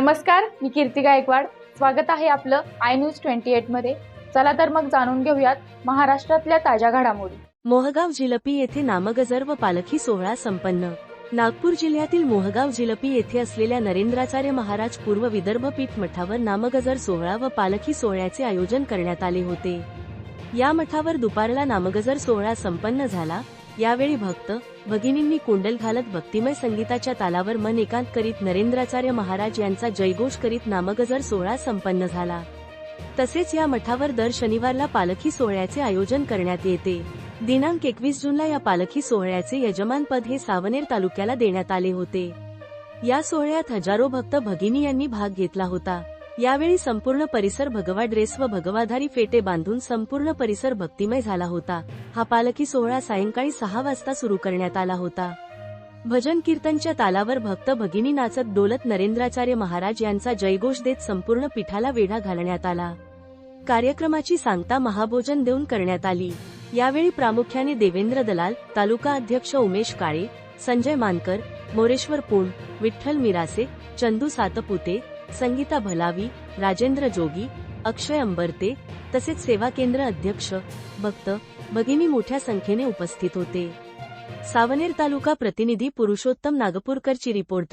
नमस्कार मी कीर्ती गायकवाड. स्वागत आहे आपलं आय न्यूज ट्वेंटी एटमध्ये. चला तर मग जाणून घेऊयात महाराष्ट्रातल्या ताज्या घडामोडी. मोहगाव जिलपी येथे नामगजर व पालखी सोहळा संपन्न. नागपूर जिल्ह्यातील मोहगाव जिलपी येथे असलेल्या नरेंद्राचार्य महाराज पूर्व विदर्भ पीठ मठावर नामगजर सोहळा व पालखी सोहळ्याचे आयोजन करण्यात आले होते. या मठावर दुपारला नामगजर सोहळा संपन्न झाला. यावेळी भक्त भगिनींनी कुंडल घालत भक्तिमय संगीताच्या तालावर मन एकांत करीत नरेंद्राचार्य महाराज यांचा जयघोष करीत नामगजर सोहळा संपन्न झाला. तसेच या मठावर दर शनिवारला पालखी सोहळ्याचे आयोजन करण्यात येते. दिनांक एकवीस जूनला या पालखी सोहळ्याचे यजमानपद हे सावनेर तालुक्याला देण्यात आले होते. या सोहळ्यात हजारो भक्त भगिनी यांनी भाग घेतला होता. यावेळी संपूर्ण परिसर भगवा ड्रेस व भगवाधारी फेटे बांधून संपूर्ण परिसर भक्तिमय झाला होता. हा पालखी सोहळा सायंकाळी सहा वाजता सुरू करण्यात आला होता. भजन कीर्तनच्या तालावर भक्त भगिनी नाचत डोलत नरेंद्राचार्य महाराज यांचा जयघोष देत संपूर्ण पीठाला वेढा घालण्यात आला. कार्यक्रमाची सांगता महाभोजन देऊन करण्यात आली. यावेळी प्रामुख्याने देवेंद्र दलाल तालुका अध्यक्ष उमेश काळे संजय मानकर मोरेश्वर पुण विठ्ठल मिरासे चंदू सातपुते संगीता भलावी राजेंद्र जोगी अक्षय अंबरते तसेच सेवा केंद्र अध्यक्ष भक्त भगिनी मोठ्या संख्येने उपस्थित होते. सावनेर तालुका प्रतिनिधी पुरुषोत्तम नागपूरकरची रिपोर्ट